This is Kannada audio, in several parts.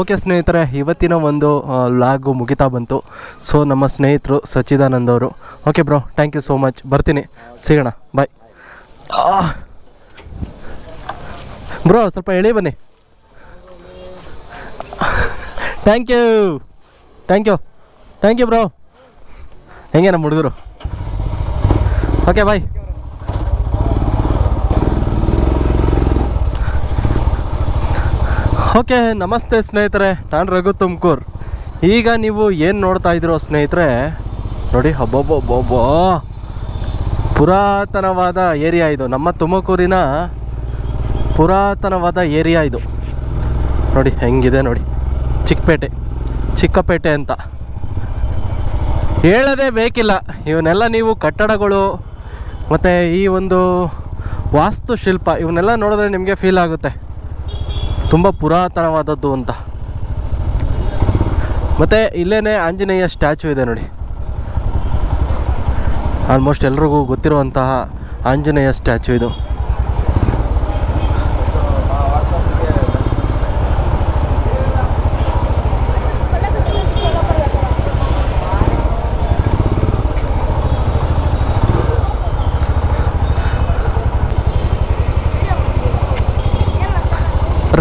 ಓಕೆ ಸ್ನೇಹಿತರೆ, ಇವತ್ತಿನ ಒಂದು ಲಾಗು ಮುಗಿತಾ ಬಂತು. ಸೊ ನಮ್ಮ ಸ್ನೇಹಿತರು ಸಚ್ಚಿದಾನಂದ್ ಅವರು. Okay bro thank you so much ಬರ್ತೀನಿ. ಸಿಗೋಣ ಬಾಯ್ ಬ್ರೋ ಸ್ವಲ್ಪ ಹೇಳಿ ಬನ್ನಿ. Thank you thank you thank you bro ಹೆಂಗೆ ನಮ್ಮ ಹುಡುಗರು? ಓಕೆ ಬಾಯ್ ಓಕೆ, ನಮಸ್ತೆ ಸ್ನೇಹಿತರೆ. ನಾನು ರಘು ತುಮಕೂರ್. ಈಗ ನೀವು ಏನು ನೋಡ್ತಾ ಇದ್ದೀರೋ ಸ್ನೇಹಿತರೆ, ನೋಡಿ ಹಬ್ಬಬ್ಬಬ್ಬಬ್ಬ ಪುರಾತನವಾದ ಏರಿಯಾ ಇದು. ನಮ್ಮ ತುಮಕೂರಿನ ಪುರಾತನವಾದ ಏರಿಯಾ ಇದು. ನೋಡಿ, ಹೆಂಗಿದೆ ನೋಡಿ. ಚಿಕ್ಕಪೇಟೆ ಚಿಕ್ಕಪೇಟೆ ಅಂತ. ಹೇಳೋದೇ ಬೇಕಿಲ್ಲ. ಇವನ್ನೆಲ್ಲ ನೀವು ಕಟ್ಟಡಗಳು, ಮತ್ತು ಈ ಒಂದು ವಾಸ್ತುಶಿಲ್ಪ, ಇವನ್ನೆಲ್ಲ ನೋಡಿದ್ರೆ ನಿಮಗೆ ಫೀಲ್ ಆಗುತ್ತೆ. ತುಂಬ ಪುರಾತನವಾದದ್ದು ಅಂತ. ಮತ್ತು ಇಲ್ಲೇ ಆಂಜನೇಯ ಸ್ಟ್ಯಾಚು ಇದೆ ನೋಡಿ. ಆಲ್ಮೋಸ್ಟ್ ಎಲ್ರಿಗೂ ಗೊತ್ತಿರುವಂತಹ ಆಂಜನೇಯ ಸ್ಟ್ಯಾಚು ಇದು.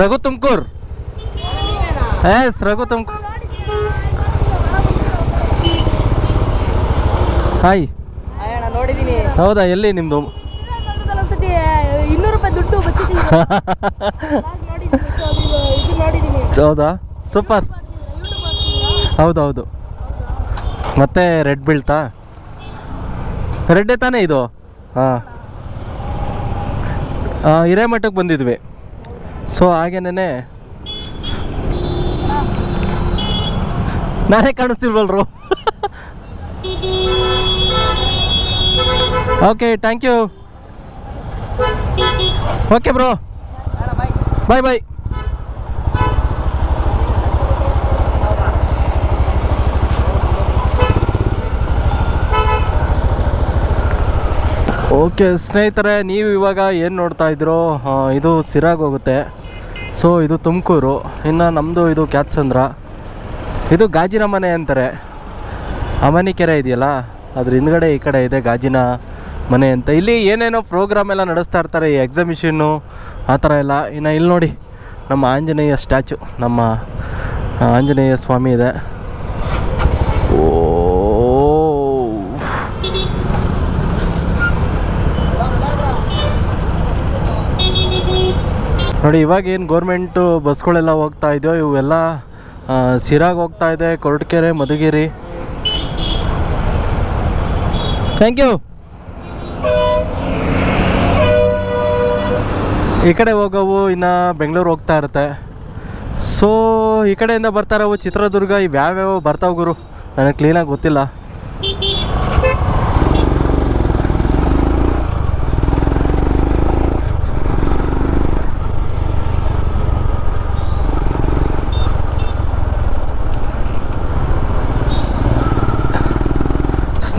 ರಘು ತುಮಕೂರ್. ಎಸ್ ರಘು ತುಮಕೂರ್. ಹಾಯ್. ಹೌದಾ ಎಲ್ಲಿ ನಿಮ್ಮದು ಹೌದಾ? ಸೂಪರ್. ಹೌದೌದು. ಮತ್ತೆ ರೆಡ್ ಬೀಳ್ತಾ ರೆಡ್ಡೇ ತಾನೇ ಇದು? ಹಾಂ. ಹಿರೇಮಠಕ್ಕೆ ಬಂದಿದ್ವಿ. ಸೊ ಹಾಗೇನೇ ನಾನೇ ಕಾಣಿಸ್ತಿಲ್ವಲ್ರು? Okay thank you okay bro bye bye okay ಸ್ನೇಹಿತರೆ, ನೀವು ಇವಾಗ ಏನು ನೋಡ್ತಾ ಇದ್ದೀರೋ ಇದು ಸಿರಾಗ್ ಹೋಗುತ್ತೆ. ಸೊ ಇದು ತುಮಕೂರು, ಇನ್ನು ನಮ್ಮದು ಇದು ಕ್ಯಾತ್ಸಂದ್ರ. ಇದು ಗಾಜಿನ ಮನೆ ಅಂತಾರೆ. ಅಮನಿ ಕೆರೆ ಇದೆಯಲ್ಲ, ಅದ್ರ ಹಿಂದ್ಗಡೆ ಈ ಕಡೆ ಇದೆ ಗಾಜಿನ ಮನೆ ಅಂತ. ಇಲ್ಲಿ ಏನೇನೋ ಪ್ರೋಗ್ರಾಮ್ ಎಲ್ಲ ನಡೆಸ್ತಾ ಇರ್ತಾರೆ, ಈ ಎಕ್ಸಿಬಿಷನ್ನು ಆ ಥರ ಎಲ್ಲ. ಇನ್ನು ಇಲ್ಲಿ ನೋಡಿ, ನಮ್ಮ ಆಂಜನೇಯ ಸ್ಟ್ಯಾಚು ನಮ್ಮ ಆಂಜನೇಯ ಸ್ವಾಮಿ ಇದೆ ಓ ನೋಡಿ, ಇವಾಗ ಏನು ಗೌರ್ಮೆಂಟು ಬಸ್ಗಳೆಲ್ಲ ಹೋಗ್ತಾ ಇದೆಯೋ, ಇವೆಲ್ಲ ಸಿರಾಗಿ ಹೋಗ್ತಾ ಇದೆ ಕೊರಟಕೆರೆ ಮಧುಗಿರಿ. ಥ್ಯಾಂಕ್ ಯು ಈ ಕಡೆ ಹೋಗೋವು ಇನ್ನು ಬೆಂಗಳೂರು ಹೋಗ್ತಾ ಇರುತ್ತೆ. ಸೊ ಈ ಕಡೆಯಿಂದ ಬರ್ತಾರವು ಚಿತ್ರದುರ್ಗ, ಇವ್ಯಾವ್ಯಾವ ಬರ್ತಾವೆ ಗುರು. ನನಗೆ ಕ್ಲೀನಾಗಿ ಗೊತ್ತಿಲ್ಲ.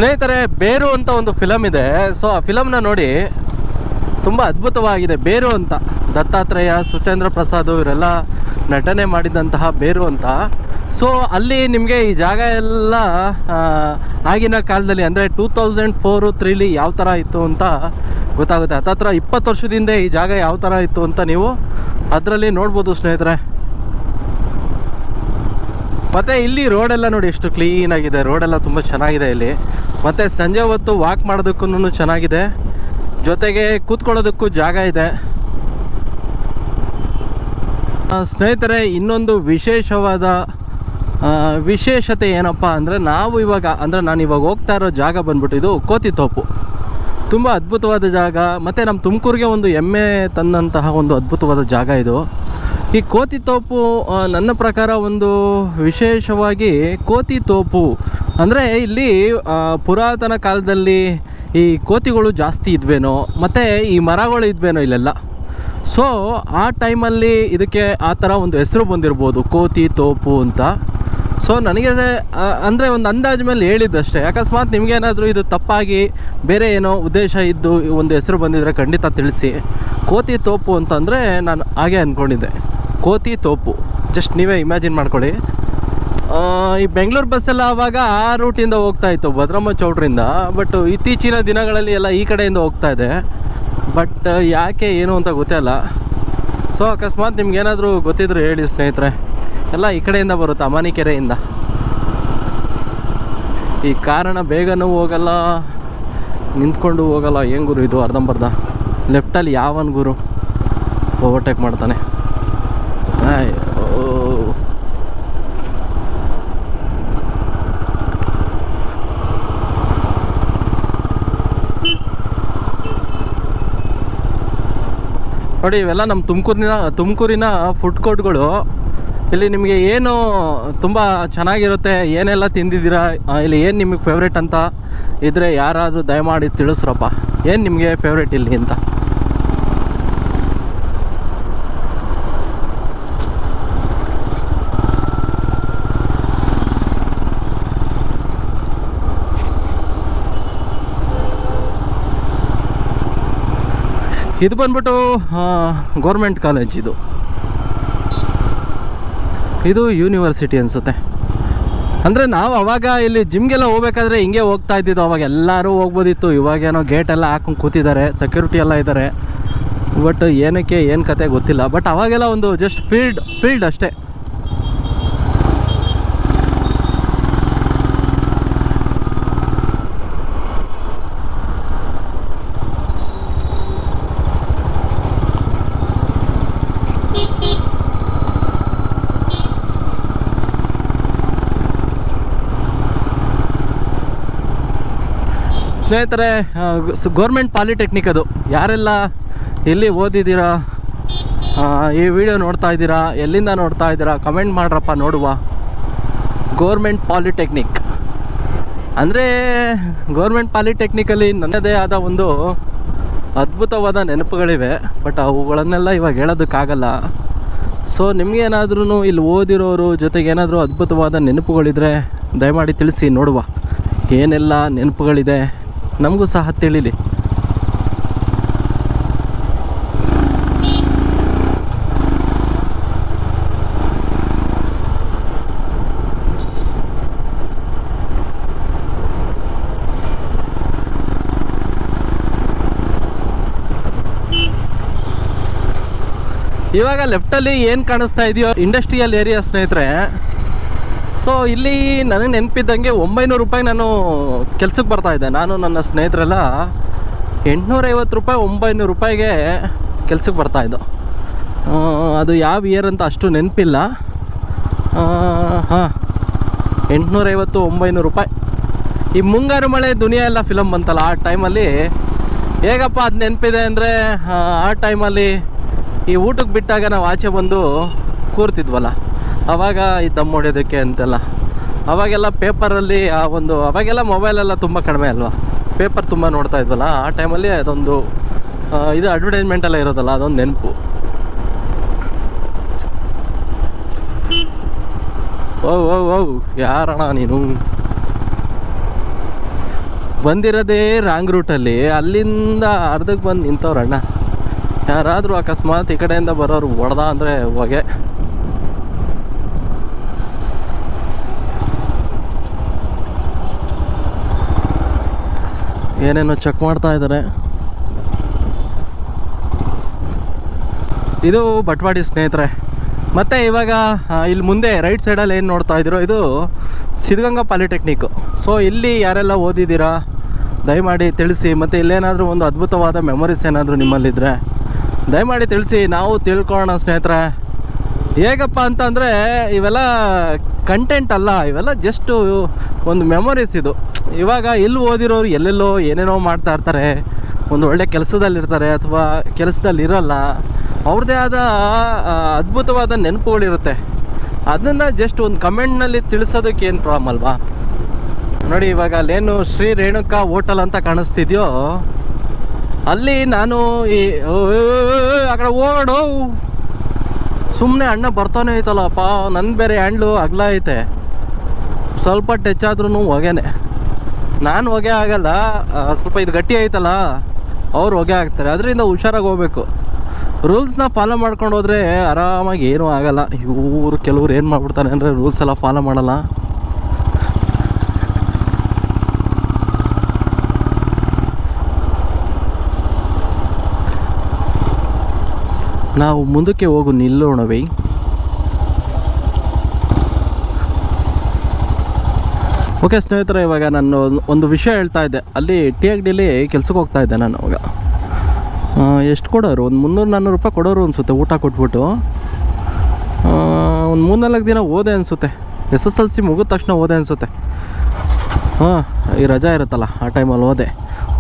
ಸ್ನೇಹಿತರೆ, ಬೇರು ಅಂತ ಒಂದು ಫಿಲಮ್ ಇದೆ. ಸೊ ಆ ಫಿಲಮ್ನ ನೋಡಿ ತುಂಬ ಅದ್ಭುತವಾಗಿದೆ. ಬೇರು ಅಂತ. ದತ್ತಾತ್ರೇಯ, ಸುಚೇಂದ್ರ ಪ್ರಸಾದ್ ಇವರೆಲ್ಲ ನಟನೆ ಮಾಡಿದಂತಹ ಬೇರು ಅಂತ. ಸೊ ಅಲ್ಲಿ ನಿಮಗೆ ಈ ಜಾಗ ಎಲ್ಲ ಆಗಿನ ಕಾಲದಲ್ಲಿ ಅಂದರೆ ಟೂ ತೌಸಂಡ್ ಫೋರು ತ್ರೀಲಿ ಯಾವ ಥರ ಇತ್ತು ಅಂತ ಗೊತ್ತಾಗುತ್ತೆ. ಹತ್ತತ್ರ ಇಪ್ಪತ್ತು ವರ್ಷದಿಂದ ಈ ಜಾಗ ಯಾವ ಥರ ಇತ್ತು ಅಂತ ನೀವು ಅದರಲ್ಲಿ ನೋಡ್ಬೋದು ಸ್ನೇಹಿತರೆ. ಮತ್ತು ಇಲ್ಲಿ ರೋಡೆಲ್ಲ ನೋಡಿ ಎಷ್ಟು ಕ್ಲೀನಾಗಿದೆ ರೋಡೆಲ್ಲ ತುಂಬ ಚೆನ್ನಾಗಿದೆ ಇಲ್ಲಿ. ಮತ್ತು ಸಂಜೆ ಹೊತ್ತು ವಾಕ್ ಮಾಡೋದಕ್ಕೂ ಚೆನ್ನಾಗಿದೆ. ಜೊತೆಗೆ ಕೂತ್ಕೊಳ್ಳೋದಕ್ಕೂ ಜಾಗ ಇದೆ. ಸ್ನೇಹಿತರೆ, ಇನ್ನೊಂದು ವಿಶೇಷವಾದ ವಿಶೇಷತೆ ಏನಪ್ಪ ಅಂದರೆ ನಾವು ಇವಾಗ, ಅಂದರೆ ನಾನು ಇವಾಗ ಹೋಗ್ತಾ ಇರೋ ಜಾಗ ಬಂದ್ಬಿಟ್ಟು ಇದು ಕೋತಿತೋಪು ತುಂಬ ಅದ್ಭುತವಾದ ಜಾಗ. ಮತ್ತು ನಮ್ಮ ತುಮಕೂರಿಗೆ ಒಂದು ಹೆಮ್ಮೆ ತಂದಂತಹ ಒಂದು ಅದ್ಭುತವಾದ ಜಾಗ ಇದು. ಈ ಕೋತಿ ತೋಪು ನನ್ನ ಪ್ರಕಾರ ಒಂದು ವಿಶೇಷವಾಗಿ ಕೋತಿತೋಪು ಅಂದರೆ ಇಲ್ಲಿ ಪುರಾತನ ಕಾಲದಲ್ಲಿ ಈ ಕೋತಿಗಳು ಜಾಸ್ತಿ ಇದ್ವೇನೋ, ಮತ್ತು ಈ ಮರಗಳು ಇದ್ವೇನೋ ಇಲ್ಲೆಲ್ಲ. ಸೊ ಆ ಟೈಮಲ್ಲಿ ಇದಕ್ಕೆ ಆ ಥರ ಒಂದು ಹೆಸರು ಬಂದಿರ್ಬೋದು, ಕೋತಿ, ತೋಪು ಅಂತ. ಸೊ ನನಗೆ ಅಂದರೆ ಒಂದು ಅಂದಾಜು ಮೇಲೆ ಹೇಳಿದ್ದಷ್ಟೇ. ಅಕಸ್ಮಾತ್ ನಿಮಗೇನಾದರೂ ಇದು ತಪ್ಪಾಗಿ ಬೇರೆ ಏನೋ ಉದ್ದೇಶ ಇದ್ದು ಒಂದು ಹೆಸರು ಬಂದಿದ್ರೆ ಖಂಡಿತ ತಿಳಿಸಿ. ಕೋತಿ, ತೋಪು ಅಂತಂದರೆ ನಾನು ಹಾಗೆ ಅಂದ್ಕೊಂಡಿದ್ದೆ ಕೋತಿ, ತೋಪು. ಜಸ್ಟ್ ನೀವೇ ಇಮ್ಯಾಜಿನ್ ಮಾಡ್ಕೊಳ್ಳಿ. ಈ ಬೆಂಗಳೂರು ಬಸ್ಸೆಲ್ಲ ಆವಾಗ ಆ ರೂಟಿಂದ ಹೋಗ್ತಾ ಇತ್ತು, ಭದ್ರಮ್ಮ ಚೌಟ್ರಿಂದ. ಬಟ್ ಇತ್ತೀಚಿನ ದಿನಗಳಲ್ಲಿ ಎಲ್ಲ ಈ ಕಡೆಯಿಂದ ಹೋಗ್ತಾ ಇದೆ. ಬಟ್ ಯಾಕೆ, ಏನು ಅಂತ ಗೊತ್ತೇ ಇಲ್ಲ ಸೊ ಅಕಸ್ಮಾತ್ ನಿಮ್ಗೇನಾದರೂ ಗೊತ್ತಿದ್ರೆ ಹೇಳಿ ಸ್ನೇಹಿತರೆ. ಎಲ್ಲ ಈ ಕಡೆಯಿಂದ ಬರುತ್ತೆ ಅಮಾನಿಕೆರೆಯಿಂದ ಈ ಕಾರಣ ಬೇಗನೂ ಹೋಗಲ್ಲ, ನಿಂತ್ಕೊಂಡು ಹೋಗಲ್ಲ. ಏನು ಗುರು ಇದು, ಅರ್ಧಂಬರ್ಧ? ಲೆಫ್ಟಲ್ಲಿ ಯಾವನ್ ಗುರು? ಓವರ್ಟೇಕ್ ಮಾಡ್ತಾನೆ ಅಯ್ಯೋ ನೋಡಿ, ಇವೆಲ್ಲ ನಮ್ಮ ತುಮಕೂರಿನ ತುಮಕೂರಿನ ಫುಡ್ ಕೋರ್ಟ್ಗಳು ಇಲ್ಲಿ ನಿಮಗೆ ಏನು ತುಂಬ ಚೆನ್ನಾಗಿರುತ್ತೆ, ಏನೆಲ್ಲ ತಿಂದಿದ್ದೀರಾ ಇಲ್ಲಿ ಏನು ನಿಮಗೆ ಫೇವ್ರೇಟ್ ಅಂತ ಇದ್ದರೆ ಯಾರಾದರೂ ದಯಮಾಡಿ ತಿಳಿಸ್ರಪ್ಪ. ಏನು ನಿಮಗೆ ಫೇವ್ರೇಟ್ ಇಲ್ಲಿ ಅಂತ? ಇದು ಬಂದ್ಬಿಟ್ಟು ಗೌರ್ಮೆಂಟ್ ಕಾಲೇಜ್ ಇದು. ಇದು ಯೂನಿವರ್ಸಿಟಿ ಅನಿಸುತ್ತೆ. ಅಂದರೆ ನಾವು ಅವಾಗ ಇಲ್ಲಿ ಜಿಮ್ಗೆಲ್ಲ ಹೋಗ್ಬೇಕಾದ್ರೆ ಹಿಂಗೆ ಹೋಗ್ತಾ ಇದ್ದಿದ್ದು, ಅವಾಗ ಎಲ್ಲರೂ ಹೋಗ್ಬೋದಿತ್ತು. ಇವಾಗೇನೋ ಗೇಟ್ ಎಲ್ಲ ಹಾಕೊಂಡು ಕೂತಿದ್ದಾರೆ ಸೆಕ್ಯೂರಿಟಿ ಎಲ್ಲ ಇದ್ದಾರೆ ಬಟ್ ಏನಕ್ಕೆ, ಏನು ಕತೆ ಗೊತ್ತಿಲ್ಲ. ಬಟ್ ಅವಾಗೆಲ್ಲ ಒಂದು ಜಸ್ಟ್ ಫೀಲ್ಡ್ ಫೀಲ್ಡ್ ಅಷ್ಟೇ. ಸ್ನೇಹಿತರೆ ಗೌರ್ಮೆಂಟ್ ಪಾಲಿಟೆಕ್ನಿಕ್ ಅದು. ಯಾರೆಲ್ಲ ಎಲ್ಲಿ ಓದಿದ್ದೀರಾ ಈ ವಿಡಿಯೋ ನೋಡ್ತಾ ಇದ್ದೀರಾ, ಎಲ್ಲಿಂದ ನೋಡ್ತಾ ಇದ್ದೀರಾ ಕಮೆಂಟ್ ಮಾಡ್ರಪ್ಪ, ನೋಡುವ. ಗೌರ್ಮೆಂಟ್ ಪಾಲಿಟೆಕ್ನಿಕ್ ಅಂದರೆ ಗೌರ್ಮೆಂಟ್ ಪಾಲಿಟೆಕ್ನಿಕಲ್ಲಿ ನನ್ನದೇ ಆದ ಒಂದು ಅದ್ಭುತವಾದ ನೆನಪುಗಳಿವೆ, ಬಟ್ ಅವುಗಳನ್ನೆಲ್ಲ ಇವಾಗ ಹೇಳೋದಕ್ಕಾಗಲ್ಲ. ಸೊ ನಿಮಗೇನಾದ್ರೂ ಇಲ್ಲಿ ಓದಿರೋರು ಜೊತೆಗೆ ಏನಾದರೂ ಅದ್ಭುತವಾದ ನೆನಪುಗಳಿದ್ರೆ ದಯಮಾಡಿ ತಿಳಿಸಿ ನೋಡುವ. ಏನೆಲ್ಲ ನೆನಪುಗಳಿದೆ? ನಮಗೂ ಸಹ ತಿಳಿಲಿ. ಇವಾಗ ಲೆಫ್ಟಲ್ಲಿ ಏನು ಕಾಣಿಸ್ತಾ ಇದೆಯೋ ಇಂಡಸ್ಟ್ರಿಯಲ್ ಏರಿಯಾ ಸ್ನೇಹಿತರೆ ಸೊ ಇಲ್ಲಿ ನನಗೆ ನೆನಪಿದ್ದಂಗೆ ಒಂಬೈನೂರು ರೂಪಾಯಿ ನಾನು ಕೆಲ್ಸಕ್ಕೆ ಬರ್ತಾ ಇದ್ದೆ. ನಾನು ನನ್ನ ಸ್ನೇಹಿತರೆಲ್ಲ ಎಂಟುನೂರೈವತ್ತು ರೂಪಾಯಿ, ಒಂಬೈನೂರು ರೂಪಾಯಿಗೆ ಕೆಲ್ಸಕ್ಕೆ ಬರ್ತಾಯಿದ್ದು ಅದು ಯಾವ ಇಯರ್ ಅಂತ ಅಷ್ಟು ನೆನಪಿಲ್ಲ. ಹಾಂ, ಎಂಟುನೂರೈವತ್ತು, ಒಂಬೈನೂರು ರೂಪಾಯಿ. ಈ ಮುಂಗಾರು ಮಳೆ ದುನಿಯಾ ಎಲ್ಲ ಫಿಲಮ್ ಬಂತಲ್ಲ, ಆ ಟೈಮಲ್ಲಿ ಹೇಗಪ್ಪ ಅದು ನೆನಪಿದೆ ಅಂದರೆ, ಆ ಟೈಮಲ್ಲಿ ಈ ಊಟಕ್ಕೆ ಬಿಟ್ಟಾಗ ನಾವು ಆಚೆ ಬಂದು ಕೂರ್ತಿದ್ವಲ್ಲ. ಅವಾಗ ಈ ದಮ್ ಹೊಡೆಯೋದಕ್ಕೆ ಅಂತೆಲ್ಲ. ಅವಾಗೆಲ್ಲ ಪೇಪರಲ್ಲಿ ಆ ಒಂದು, ಅವಾಗೆಲ್ಲ ಮೊಬೈಲೆಲ್ಲ ತುಂಬ ಕಡಿಮೆ ಅಲ್ವಾ? ಪೇಪರ್ ತುಂಬ ನೋಡ್ತಾ ಇದ್ವಲ್ಲ, ಆ ಟೈಮಲ್ಲಿ ಅದೊಂದು ಇದು ಅಡ್ವರ್ಟೈಸ್ಮೆಂಟ್ ಎಲ್ಲ ಇರೋದಲ್ಲ, ಅದೊಂದು ನೆನಪು. ಓ ಓ ಓ ಯಾರಣ ನೀನು? ಬಂದಿರೋದೇ ರಾಂಗ್ ರೂಟಲ್ಲಿ ಅಲ್ಲಿಂದ ಅರ್ಧಕ್ಕೆ ಬಂದು ನಿಂತವ್ರಣ್ಣ. ಯಾರಾದರೂ ಅಕಸ್ಮಾತ್ ಈ ಕಡೆಯಿಂದ ಬರೋರು ಹೊಡೆದ ಅಂದರೆ ಹೊಗೆ. ಏನೇನೋ ಚೆಕ್ ಮಾಡ್ತಾ ಇದ್ದಾರೆ ಇದು ಬಟ್ವಾಡಿ ಸ್ನೇಹಿತರೆ. ಮತ್ತು ಇವಾಗ ಇಲ್ಲಿ ಮುಂದೆ ರೈಟ್ ಸೈಡಲ್ಲಿ ಏನು ನೋಡ್ತಾ ಇದ್ದೀರೋ, ಇದು ಸಿದ್ಧಗಂಗಾ ಪಾಲಿಟೆಕ್ನಿಕ್ಕು ಸೊ ಇಲ್ಲಿ ಯಾರೆಲ್ಲ ಓದಿದ್ದೀರಾ, ದಯಮಾಡಿ ತಿಳಿಸಿ. ಮತ್ತು ಇಲ್ಲೇನಾದರೂ ಒಂದು ಅದ್ಭುತವಾದ ಮೆಮೊರೀಸ್ ಏನಾದರೂ ನಿಮ್ಮಲ್ಲಿದ್ದರೆ ದಯಮಾಡಿ ತಿಳಿಸಿ. ನಾವು ತಿಳ್ಕೊಳ್ಳೋಣ ಸ್ನೇಹಿತರೆ. ಹೇಗಪ್ಪ ಅಂತಂದರೆ ಇವೆಲ್ಲ ಕಂಟೆಂಟ್ ಅಲ್ಲ, ಇವೆಲ್ಲ ಜಸ್ಟು ಒಂದು ಮೆಮೊರೀಸ್ ಇದು. ಇವಾಗ ಎಲ್ಲಿ ಓದಿರೋರು, ಎಲ್ಲೆಲ್ಲೋ ಏನೇನೋ ಮಾಡ್ತಾ ಇರ್ತಾರೆ, ಒಂದು ಒಳ್ಳೆ ಕೆಲಸದಲ್ಲಿರ್ತಾರೆ ಅಥವಾ ಕೆಲಸದಲ್ಲಿ ಇರೋಲ್ಲ, ಅವ್ರದ್ದೇ ಆದ ಅದ್ಭುತವಾದ ನೆನಪುಗಳಿರುತ್ತೆ. ಅದನ್ನು ಜಸ್ಟ್ ಒಂದು ಕಮೆಂಟ್ನಲ್ಲಿ ತಿಳಿಸೋದಕ್ಕೆ ಏನು ಪ್ರಾಬ್ಲಮ್ ಅಲ್ವಾ? ನೋಡಿ, ಇವಾಗ ಅಲ್ಲೇನು ಶ್ರೀ ರೇಣುಕಾ ಹೋಟೆಲ್ ಅಂತ ಕಾಣಿಸ್ತಿದ್ಯೋ, ಅಲ್ಲಿ ನಾನು ಈ ಆ ಕಡೆ ಓಡು ಸುಮ್ಮನೆ ಅಣ್ಣ ಬರ್ತಾನೆ ಐತಲ್ಲಪ್ಪ ನನ್ನ ಬೇರೆ ಹ್ಯಾಂಡ್ಲು ಅಗಲ ಐತೆ. ಸ್ವಲ್ಪ ಟಚ್ ಆದ್ರೂ ಹೊಗೆನೆ. ನಾನು ಹೊಗೆ ಆಗಲ್ಲ ಸ್ವಲ್ಪ ಇದು ಗಟ್ಟಿ ಐತಲ್ಲ, ಅವ್ರು ಹೊಗೆ ಆಗ್ತಾರೆ. ಅದರಿಂದ ಹುಷಾರಾಗಿ ಹೋಗ್ಬೇಕು. ರೂಲ್ಸ್ನ ಫಾಲೋ ಮಾಡ್ಕೊಂಡು ಹೋದರೆ ಆರಾಮಾಗಿ ಏನೂ ಆಗಲ್ಲ. ಇವರು ಕೆಲವ್ರು ಏನು ಮಾಡ್ಬಿಡ್ತಾರೆ ಅಂದರೆ ರೂಲ್ಸ್ ಎಲ್ಲ ಫಾಲೋ ಮಾಡಲ್ಲ. ನಾವು ಮುಂದಕ್ಕೆ ಹೋಗು ನಿಲ್ಲೋಣವೇ. ಓಕೆ ಸ್ನೇಹಿತರೆ, ಇವಾಗ ನಾನು ಒಂದು- ವಿಷಯ ಹೇಳ್ತಾ ಇದ್ದೆ. ಅಲ್ಲಿ ಟಿ ಡಿಲಿ ಕೆಲ್ಸಕ್ಕೆ ಹೋಗ್ತಾ ಇದ್ದೆ ನಾನು ಅವಾಗ. ಎಷ್ಟು ಕೊಡೋರು? ಒಂದು ಮುನ್ನೂರು ನಾನ್ನೂರು ರೂಪಾಯಿ ಕೊಡೋರು ಅನಿಸುತ್ತೆ, ಊಟ ಕೊಟ್ಬಿಟ್ಟು. ಒಂದು ಮೂರ್ನಾಲ್ಕು ದಿನ ಓದೆ ಅನಿಸುತ್ತೆ. ಎಸ್ ಎಸ್ ಎಲ್ ಸಿ ಮುಗಿದ ತಕ್ಷಣ ಓದೆ ಅನಿಸುತ್ತೆ. ಹಾಂ, ಈ ರಜಾ ಇರುತ್ತಲ್ಲ, ಆ ಟೈಮಲ್ಲಿ ಹೋದೆ.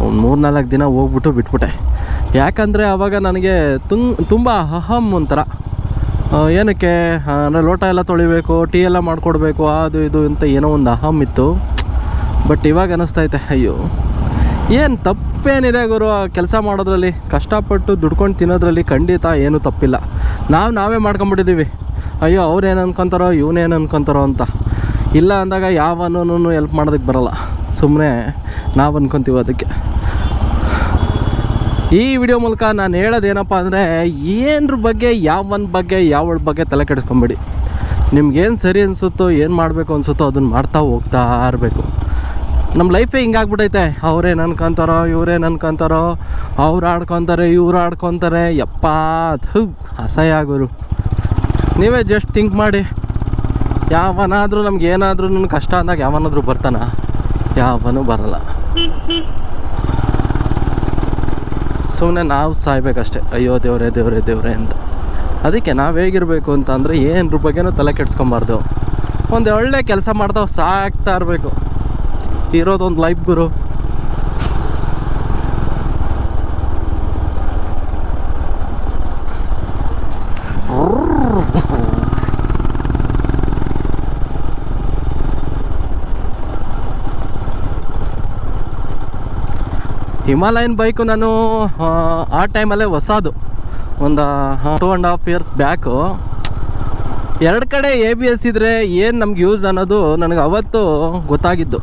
ಒಂದು ಮೂರ್ನಾಲ್ಕು ದಿನ ಹೋಗ್ಬಿಟ್ಟು ಬಿಟ್ಬಿಟ್ಟೆ. ಯಾಕಂದರೆ ಆವಾಗ ನನಗೆ ತುಂಬ ತುಂಬ ಅಹಂ ಒಂಥರ. ಏನಕ್ಕೆ? ಅಂದರೆ ಲೋಟ ಎಲ್ಲ ತೊಳಿಬೇಕು, ಟೀ ಎಲ್ಲ ಮಾಡಿಕೊಡ್ಬೇಕು, ಅದು ಇದು ಅಂತ ಏನೋ ಒಂದು ಅಹಂ ಇತ್ತು. ಬಟ್ ಇವಾಗ ಅನ್ನಿಸ್ತೈತೆ ಅಯ್ಯೋ. ಏನು ತಪ್ಪೇನಿದೆ ಗುರು ಕೆಲಸ ಮಾಡೋದ್ರಲ್ಲಿ? ಕಷ್ಟಪಟ್ಟು ದುಡ್ಕೊಂಡು ತಿನ್ನೋದ್ರಲ್ಲಿ ಖಂಡಿತ ಏನೂ ತಪ್ಪಿಲ್ಲ. ನಾವು ನಾವೇ ಮಾಡ್ಕೊಂಬಿಟ್ಟಿದ್ದೀವಿ ಅಯ್ಯೋ ಅವ್ರೇನು ಅನ್ಕೊತಾರೋ ಇವನೇನು ಅನ್ಕೊತಾರೋ ಅಂತ. ಇಲ್ಲ ಅಂದಾಗ ಯಾವನೂ ಎಲ್ಪ್ ಮಾಡೋದಕ್ಕೆ ಬರೋಲ್ಲ. ಸುಮ್ಮನೆ ನಾವು ಅನ್ಕೊತೀವಿ ಅದಕ್ಕೆ. ಈ ವಿಡಿಯೋ ಮೂಲಕ ನಾನು ಹೇಳೋದೇನಪ್ಪ ಅಂದರೆ, ಏನರ ಬಗ್ಗೆ, ಯಾವನ ಬಗ್ಗೆ, ಯಾವಳ ಬಗ್ಗೆ ತಲೆ ಕೆಡಿಸ್ಕೊಂಬೇಡಿ. ನಿಮ್ಗೇನು ಸರಿ ಅನಿಸುತ್ತೋ, ಏನು ಮಾಡಬೇಕು ಅನಿಸುತ್ತೋ ಅದನ್ನು ಮಾಡ್ತಾ ಹೋಗ್ತಾ ಇರಬೇಕು. ನಮ್ಮ ಲೈಫೇ ಹಿಂಗಾಗ್ಬಿಟ್ಟೈತೆ ಅವ್ರೇನು ಅನ್ಕೊಂತಾರೋ ಇವ್ರೇನು ಅನ್ಕೊಂತಾರೋ, ಅವ್ರು ಆಡ್ಕೊತಾರೆ, ಇವ್ರು ಆಡ್ಕೊತಾರೆ. ಯಪ್ಪ ಅದು ಅಸಹ್ಯ ಆಗೋರು. ನೀವೇ ಜಸ್ಟ್ ಥಿಂಕ್ ಮಾಡಿ. ಯಾವನಾದರೂ ನಮ್ಗೆ ಏನಾದ್ರೂ ಕಷ್ಟ ಅಂದಾಗ ಯಾವನಾದರೂ ಬರ್ತಾನ? ಯಾವನೂ ಬರಲ್ಲ. ಸುಮ್ಮನೆ ನಾವು ಸಾಯ್ಬೇಕಷ್ಟೆ. ಅಯ್ಯೋ ದೇವ್ರೆ ದೇವ್ರೆ ದೇವ್ರೆ ಅಂತ. ಅದಕ್ಕೆ ನಾವು ಹೇಗಿರಬೇಕು ಅಂತ ಅಂದರೆ ಏನರ ಬಗ್ಗೆನೂ ತಲೆ ಕೆಡ್ಸ್ಕೊಬಾರ್ದು. ಒಂದು ಒಳ್ಳೆ ಕೆಲಸ ಮಾಡ್ತಾ ಸಾಕ್ತಾ ಇರಬೇಕು. ಇರೋದೊಂದು ಲೈಫ್ ಗುರು. ಹಿಮಾಲಯನ್ ಬೈಕು ನಾನು ಆ, ಟೈಮಲ್ಲೇ ಹೊಸದು. ಒಂದು two and half years back ಎರಡು ಕಡೆ ಎ ಬಿ ಎಸ್ ಇದ್ದರೆ ಏನು ನಮ್ಗೆ ಯೂಸ್ ಅನ್ನೋದು ನನಗೆ ಅವತ್ತು ಗೊತ್ತಾಗಿದ್ದು.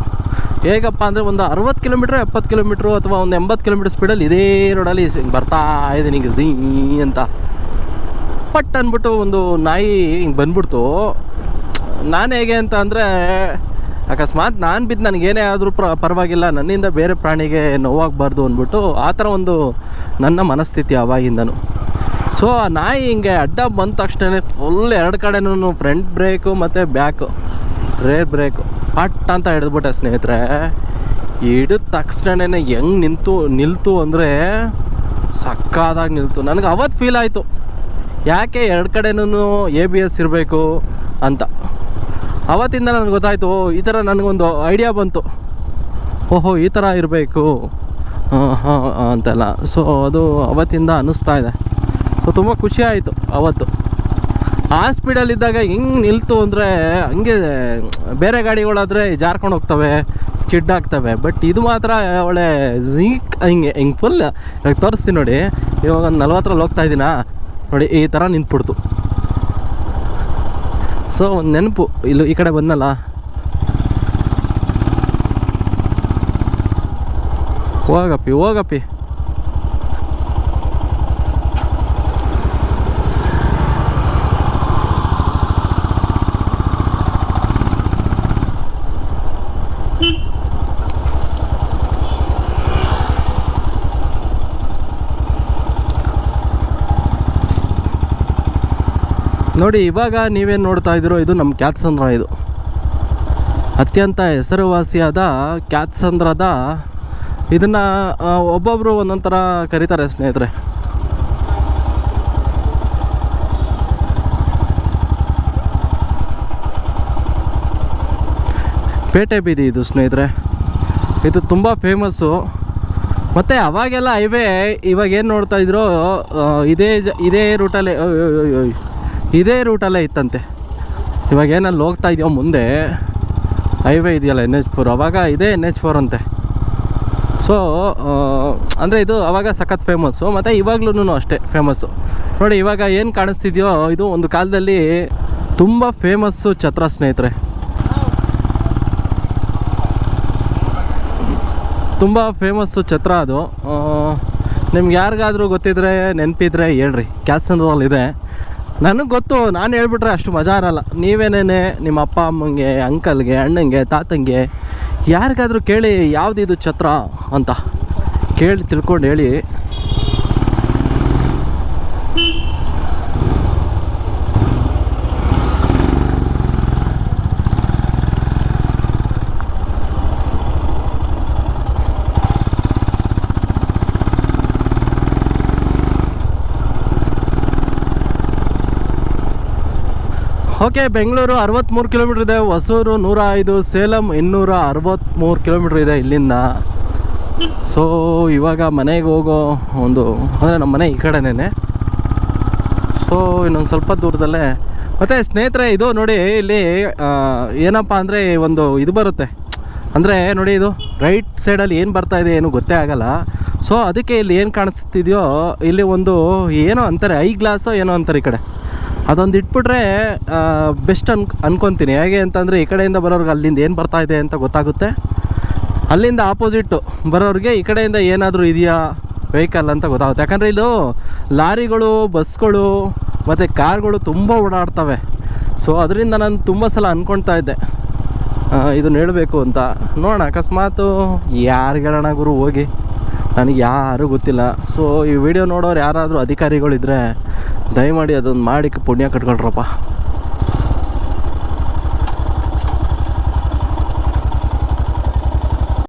ಹೇಗಪ್ಪ ಅಂದರೆ ಒಂದು ಅರವತ್ತು ಕಿಲೋಮೀಟ್ರ್ ಎಪ್ಪತ್ತು ಕಿಲೋಮೀಟ್ರು ಅಥವಾ ಒಂದು ಎಂಬತ್ತು ಕಿಲೋಮೀಟ್ರ್ ಸ್ಪೀಡಲ್ಲಿ ಇದೇ ರೋಡಲ್ಲಿ ಬರ್ತಾ ಇದೆ ನಿಂಗೆ ಝೀ ಅಂತ. ಪಟ್ ಅಂದ್ಬಿಟ್ಟು ಒಂದು ನಾಯಿ ಹಿಂಗೆ ಬಂದ್ಬಿಡ್ತು. ನಾನು ಹೇಗೆ ಅಂತ ಅಂದರೆ ಅಕಸ್ಮಾತ್ ನಾನು ಬಿದ್ದು ನನಗೇನೇ ಆದರೂ ಪ್ರ ಪರವಾಗಿಲ್ಲ, ನನ್ನಿಂದ ಬೇರೆ ಪ್ರಾಣಿಗೆ ನೋವಾಗಬಾರ್ದು ಅಂದ್ಬಿಟ್ಟು ಆ ಥರ ಒಂದು ನನ್ನ ಮನಸ್ಥಿತಿ ಅವಾಗಿಂದನು. ಸೊ ಆ ನಾಯಿ ಹಿಂಗೆ ಅಡ್ಡ ಬಂದ ತಕ್ಷಣ ಫುಲ್ ಎರಡು ಕಡೆನೂ ಫ್ರಂಟ್ ಬ್ರೇಕು ಮತ್ತು ಬ್ಯಾಕು ರೇರ್ ಬ್ರೇಕು ಪಟ್ ಅಂತ ಹಿಡಿದ್ಬಿಟ್ಟೆ ಸ್ನೇಹಿತರೆ. ಹಿಡಿದ ತಕ್ಷಣನೇ ಹೆಂಗೆ ನಿಂತು, ನಿಲ್ತು ಅಂದರೆ ಸಕ್ಕಾದಾಗ ನಿಲ್ತು. ನನಗೆ ಅವತ್ತು ಫೀಲ್ ಆಯಿತು. ಯಾಕೆ ಎರಡು ಕಡೆನೂ ಎ ಬಿ ಎಸ್ ಇರಬೇಕು ಅಂತ. ಅವತ್ತಿಂದ ನನಗೆ ಗೊತ್ತಾಯಿತು ಈ ಥರ ನನಗೊಂದು ಐಡಿಯಾ ಬಂತು. ಓಹೋ, ಈ ಥರ ಇರಬೇಕು. ಹಾಂ ಅಂತೆಲ್ಲ. ಸೊ ಅದು ಅವತ್ತಿಂದ ಅನ್ನಿಸ್ತಾ ಇದೆ. ಸೊ ತುಂಬ ಖುಷಿ ಆಯಿತು ಅವತ್ತು. ಹಾಸ್ಪಿಟಲಿದ್ದಾಗ ಹಿಂಗೆ ನಿಲ್ತು ಅಂದರೆ ಹಂಗೆ ಬೇರೆ ಗಾಡಿಗಳಾದರೆ ಜಾರ್ಕೊಂಡು ಹೋಗ್ತವೆ, ಸ್ಕಿಡ್ ಆಗ್ತವೆ. ಬಟ್ ಇದು ಮಾತ್ರ ಒಳ್ಳೆ ಝೀಕ್ ಹಿಂಗೆ ಹಿಂಗೆ ಫುಲ್ ತೋರಿಸ್ತೀನಿ ನೋಡಿ. ಇವಾಗ ಒಂದು ನಲ್ವತ್ತರಲ್ಲಿ ಹೋಗ್ತಾ ಇದ್ದೀನಾ? ನೋಡಿ, ಈ ಥರ ನಿಂತ್ಬಿಡ್ತು. ಸೊ ಒಂದು ನೆನಪು ಇಲ್ಲಿ ಈ ಕಡೆ ಬಂದಲ್ಲ? ಹೋಗಪ್ಪಿ ಹೋಗಪ್ಪಿ. ನೋಡಿ, ಇವಾಗ ನೀವೇನು ನೋಡ್ತಾ ಇದ್ದೀರೋ ಇದು ನಮ್ಮ ಕ್ಯಾತ್ಸಂದ್ರ ಇದು. ಅತ್ಯಂತ ಹೆಸರುವಾಸಿಯಾದ ಕ್ಯಾತ್ಸಂದ್ರದ ಇದನ್ನು ಒಬ್ಬೊಬ್ಬರು ಒಂದೊಂದು ಥರ ಕರೀತಾರೆ ಸ್ನೇಹಿತರೆ. ಪೇಟೆ ಬೀದಿ ಇದು ಸ್ನೇಹಿತರೆ. ಇದು ತುಂಬ ಫೇಮಸ್ಸು ಮತ್ತು ಅವಾಗೆಲ್ಲ ಹೈವೇ ಇವಾಗ ಏನು ನೋಡ್ತಾ ಇದ್ರೋ ಇದೇ ಇದೇ ರೂಟಲ್ಲಿ. ಇದೇ ರೂಟಲ್ಲೇ ಇತ್ತಂತೆ. ಇವಾಗ ಏನಲ್ಲಿ ಹೋಗ್ತಾ ಇದೆಯೋ ಮುಂದೆ ಹೈವೇ ಇದೆಯಲ್ಲ ಎನ್ ಎಚ್ ಫೋರ್ ಅವಾಗ ಇದೇ ಎನ್ ಎಚ್ ಫೋರ್ ಅಂತೆ. ಸೊ ಅಂದರೆ ಇದು ಅವಾಗ ಸಖತ್ ಫೇಮಸ್ಸು ಮತ್ತು ಇವಾಗ್ಲೂ ಅಷ್ಟೇ ಫೇಮಸ್ಸು ನೋಡಿ, ಇವಾಗ ಏನು ಕಾಣಿಸ್ತಿದೆಯೋ, ಇದು ಒಂದು ಕಾಲದಲ್ಲಿ ತುಂಬ ಫೇಮಸ್ಸು ಛತ್ರ ಸ್ನೇಹಿತರೆ. ತುಂಬ ಫೇಮಸ್ಸು ಛತ್ರ ಅದು. ನಿಮ್ಗೆ ಯಾರಿಗಾದರೂ ಗೊತ್ತಿದ್ರೆ, ನೆನಪಿದ್ರೆ ಹೇಳ್ರಿ. ಕ್ಯಾಲ್ಸನ್ದಲ್ಲಿ ಇದೆ. ನನಗೆ ಗೊತ್ತು, ನಾನು ಹೇಳ್ಬಿಟ್ರೆ ಅಷ್ಟು ಮಜಾ ಇರಲ್ಲ. ನೀವೇನೇನೆ ನಿಮ್ಮ ಅಪ್ಪ, ಅಮ್ಮಂಗೆ, ಅಂಕಲ್ಗೆ, ಅಣ್ಣಂಗೆ, ತಾತಂಗೆ, ಯಾರಿಗಾದ್ರೂ ಕೇಳಿ ಯಾವುದಿದು ಛತ್ರ ಅಂತ ಕೇಳಿ ತಿಳ್ಕೊಂಡು ಹೇಳಿ. ಓಕೆ, ಬೆಂಗಳೂರು ಅರವತ್ತ್ಮೂರು ಕಿಲೋಮೀಟ್ರ್ ಇದೆ, ಹೊಸೂರು ನೂರ ಐದು ಸೇಲಂ ಇನ್ನೂರ ಅರವತ್ತ್ಮೂರು ಕಿಲೋಮೀಟ್ರ್ ಇದೆ ಇಲ್ಲಿಂದ. ಸೊ ಇವಾಗ ಮನೆಗೆ ಹೋಗೋ ಒಂದು, ಅಂದರೆ ನಮ್ಮ ಮನೆ ಈ ಕಡೆನೇ ಸೊ ಇನ್ನೊಂದು ಸ್ವಲ್ಪ ದೂರದಲ್ಲೇ. ಮತ್ತು ಸ್ನೇಹಿತರೆ, ಇದು ನೋಡಿ, ಇಲ್ಲಿ ಏನಪ್ಪ ಅಂದರೆ ಒಂದು ಇದು ಬರುತ್ತೆ. ಅಂದರೆ ನೋಡಿ, ಇದು ರೈಟ್ ಸೈಡಲ್ಲಿ ಏನು ಬರ್ತಾ ಇದೆ ಏನು ಗೊತ್ತೇ ಆಗಲ್ಲ. ಸೊ ಅದಕ್ಕೆ ಇಲ್ಲಿ ಏನು ಕಾಣಿಸ್ತಿದೆಯೋ, ಇಲ್ಲಿ ಒಂದು ಏನೋ ಅಂತಾರೆ ಐ ಗ್ಲಾಸೋ ಏನೋ ಅಂತಾರೆ ಈ ಕಡೆ. ಅದೊಂದು ಇಟ್ಬಿಟ್ರೆ ಬೆಸ್ಟ್ ಅನ್, ಅನ್ಕೊತೀನಿ. ಹೇಗೆ ಅಂತಂದರೆ, ಈ ಕಡೆಯಿಂದ ಬರೋರ್ಗೆ ಅಲ್ಲಿಂದ ಏನು ಬರ್ತಾ ಇದೆ ಅಂತ ಗೊತ್ತಾಗುತ್ತೆ. ಅಲ್ಲಿಂದ ಆಪೋಸಿಟ್ಟು ಬರೋರಿಗೆ ಈ ಕಡೆಯಿಂದ ಏನಾದರೂ ಇದೆಯಾ ವೆಹಿಕಲ್ ಅಂತ ಗೊತ್ತಾಗುತ್ತೆ. ಯಾಕಂದರೆ ಇದು ಲಾರಿಗಳು ಬಸ್ಗಳು ಮತ್ತು ಕಾರ್ಗಳು ತುಂಬ ಓಡಾಡ್ತವೆ. ಸೊ ಅದರಿಂದ ನಾನು ತುಂಬ ಸಲ ಅಂದ್ಕೊಳ್ತಾ ಇದ್ದೆ. ಇದನ್ನು ಹೇಳಬೇಕು ಅಂತ. ನೋಡೋಣ, ಅಕಸ್ಮಾತು ಯಾರಿಗೆ ಹೇಳೋಣ ಗುರು, ಹೋಗಿ. ನನಗೆ ಯಾರೂ ಗೊತ್ತಿಲ್ಲ. ಸೊ ಈ ವಿಡಿಯೋ ನೋಡೋರು ಯಾರಾದರೂ ಅಧಿಕಾರಿಗಳಿದ್ದರೆ ದಯಮಾಡಿ ಅದೊಂದು ಮಾಡಿ ಪುಣ್ಯ ಕಟ್ಕೊಳ್ರಪ್ಪ.